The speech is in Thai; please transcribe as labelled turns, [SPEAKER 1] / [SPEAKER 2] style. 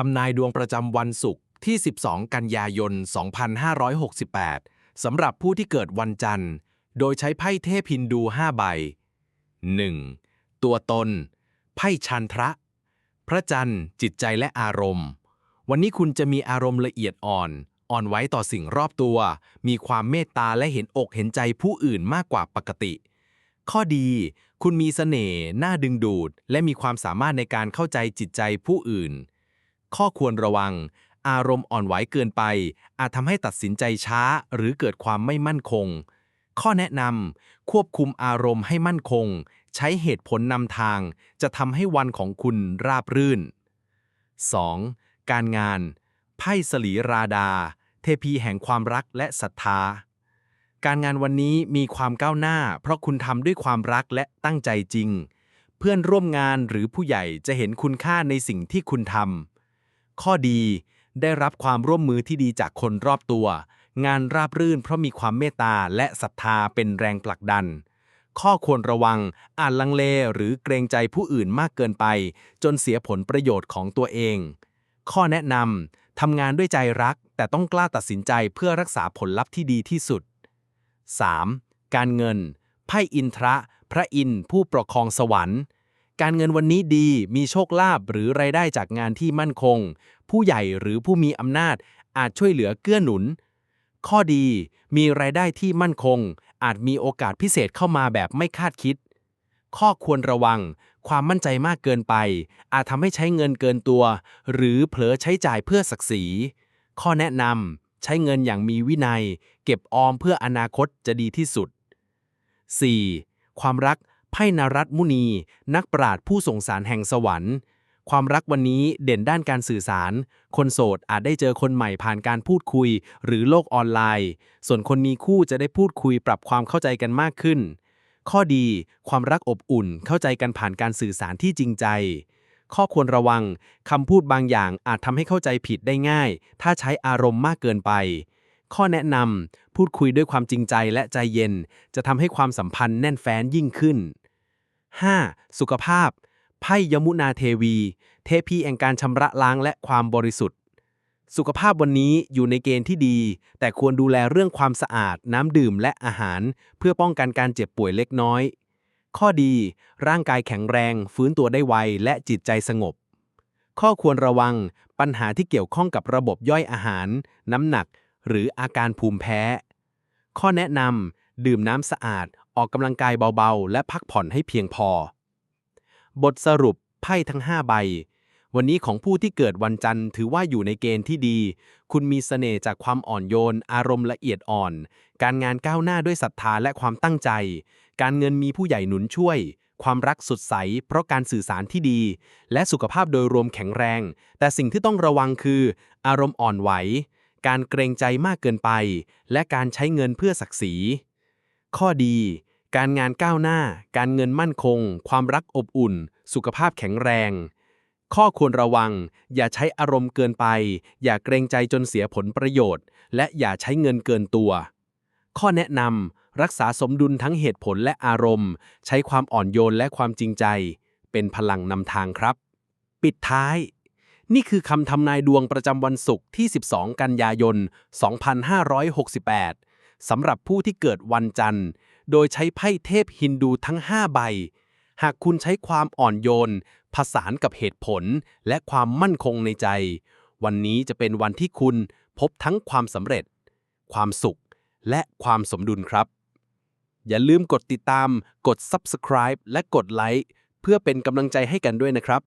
[SPEAKER 1] ทำนายดวงประจำวันศุกร์ที่ 12 กันยายน 2568 สำหรับผู้ที่เกิดวันจันทร์ โดยใช้ไพ่เทพฮินดู 5 ใบ 1. ตัวตน ไพ่ชันทระ พระจันทร์ จิตใจและอารมณ์ วันนี้คุณจะมีอารมณ์ละเอียดอ่อน อ่อนไหวต่อสิ่งรอบตัว มีความเมตตาและเห็นอกเห็นใจผู้อื่นมากกว่าปกติ ข้อดี คุณมีเสน่ห์ น่าดึงดูด และมีความสามารถในการเข้าใจจิตใจผู้อื่น ข้อควรระวัง อารมณ์อ่อนไหวเกินไป อาจทำให้ตัดสินใจช้า หรือเกิดความไม่มั่นคง ข้อแนะนำควบคุมอารมณ์ให้มั่นคง ใช้เหตุผลนำทาง จะทำให้วันของคุณราบรื่น 2. การงาน ไพ่สลีราดา เทพีแห่งความรักและศรัทธา การงานวันนี้มีความก้าวหน้า เพราะคุณทำด้วยความรักและตั้งใจจริง เพื่อนร่วมงานหรือผู้ใหญ่จะเห็นคุณค่าในสิ่งที่คุณทำ ข้อดี ได้รับความร่วมมือที่ดีจากคนรอบตัว งานราบรื่นเพราะมีความเมตตาและศรัทธาเป็นแรงผลักดัน ข้อควรระวัง อาจลังเลหรือเกรงใจผู้อื่นมากเกินไป จนเสียผลประโยชน์ของตัวเอง ข้อแนะนำทำงานด้วยใจรัก แต่ต้องกล้าตัดสินใจเพื่อรักษาผลลัพธ์ที่ดีที่สุด 3. การเงิน ไพ่อินทระ พระอินทร์ผู้ปกครองสวรรค์ การเงินวันนี้ดี มีโชคลาภหรือรายได้จากงานที่มั่นคง ผู้ใหญ่หรือผู้มีอำนาจอาจช่วยเหลือเกื้อหนุน ข้อดี มีรายได้ที่มั่นคง อาจมีโอกาสพิเศษเข้ามาแบบไม่คาดคิด ข้อควรระวัง ความมั่นใจมากเกินไป อาจทำให้ใช้เงินเกินตัว หรือเผลอใช้จ่ายเพื่อศักดิ์ศรี ข้อแนะนำใช้เงินอย่างมีวินัย เก็บออมเพื่ออนาคตจะดีที่สุด 4. ความรัก ไพ่นารัตมุนี นักปราชญ์ผู้ส่งสารแห่งสวรรค์ ความรักวันนี้เด่นด้านการสื่อสาร คนโสดอาจได้เจอคนใหม่ผ่านการพูดคุย หรือโลกออนไลน์ ส่วนคนมีคู่จะได้พูดคุยปรับความเข้าใจกันมากขึ้น ข้อดีความรักอบอุ่นเข้าใจกันผ่านการสื่อสารที่จริงใจ ข้อควรระวังคำพูดบางอย่างอาจทำให้เข้าใจผิดได้ง่าย ถ้าใช้อารมณ์มากเกินไปข้อแนะนำ พูดคุยด้วยความจริงใจและใจเย็น จะทำให้ความสัมพันธ์แน่นแฟ้นยิ่งขึ้น 5. สุขภาพ ไพ่ยมุนาเทวี เทพีแห่งการชำระล้างและความบริสุทธิ์ สุขภาพวันนี้อยู่ในเกณฑ์ที่ดี แต่ควรดูแลเรื่องความสะอาด น้ำดื่มและอาหาร เพื่อป้องกันการเจ็บป่วยเล็กน้อย ข้อดี ร่างกายแข็งแรง ฟื้นตัวได้ไว และจิตใจสงบ ข้อควรระวัง ปัญหาที่เกี่ยวข้องกับระบบย่อยอาหาร น้ำหนัก หรืออาการภูมิแพ้ ข้อแนะนำดื่มน้ำสะอาด ออกกำลังกายเบาๆ และพักผ่อนให้เพียงพอ บทสรุปไพ่ทั้ง 5 ใบ วันนี้ของผู้ที่เกิดวันจันทร์ถือว่าอยู่ในเกณฑ์ที่ดี คุณมีเสน่ห์จากความอ่อนโยน อารมณ์ละเอียดอ่อน การงานก้าวหน้าด้วยศรัทธาและความตั้งใจ การเงินมีผู้ใหญ่หนุนช่วย ความรักสดใส เพราะการสื่อสารที่ดี และสุขภาพโดยรวมแข็งแรง แต่สิ่งที่ต้องระวังคือ อารมณ์อ่อนไหว การเกรงใจมากเกินไป และการใช้เงินเพื่อศักดิ์ศรี ข้อดี การงานก้าวหน้า การเงินมั่นคง ความรักอบอุ่น สุขภาพแข็งแรง ข้อควรระวัง อย่าใช้อารมณ์เกินไป อย่าเกรงใจจนเสียผลประโยชน์ และอย่าใช้เงินเกินตัว ข้อแนะนำรักษาสมดุลทั้งเหตุผลและอารมณ์ ใช้ความอ่อนโยนและความจริงใจ เป็นพลังนำทางครับ ปิดท้าย นี่คือคำทำนายดวงประจำวันศุกร์ที่ 12 กันยายน 2568สำหรับผู้ที่เกิดวันจันทร์ โดยใช้ไพ่เทพฮินดูทั้ง 5 ใบ หากคุณใช้ความอ่อนโยน ผสานกับเหตุผลและความมั่นคงในใจ วันนี้จะเป็นวันที่คุณพบทั้งความสำเร็จ ความสุข และความสมดุลครับ อย่าลืมกดติดตาม กด subscribe และกดไลค์เพื่อเป็นกำลังใจให้กันด้วยนะครับ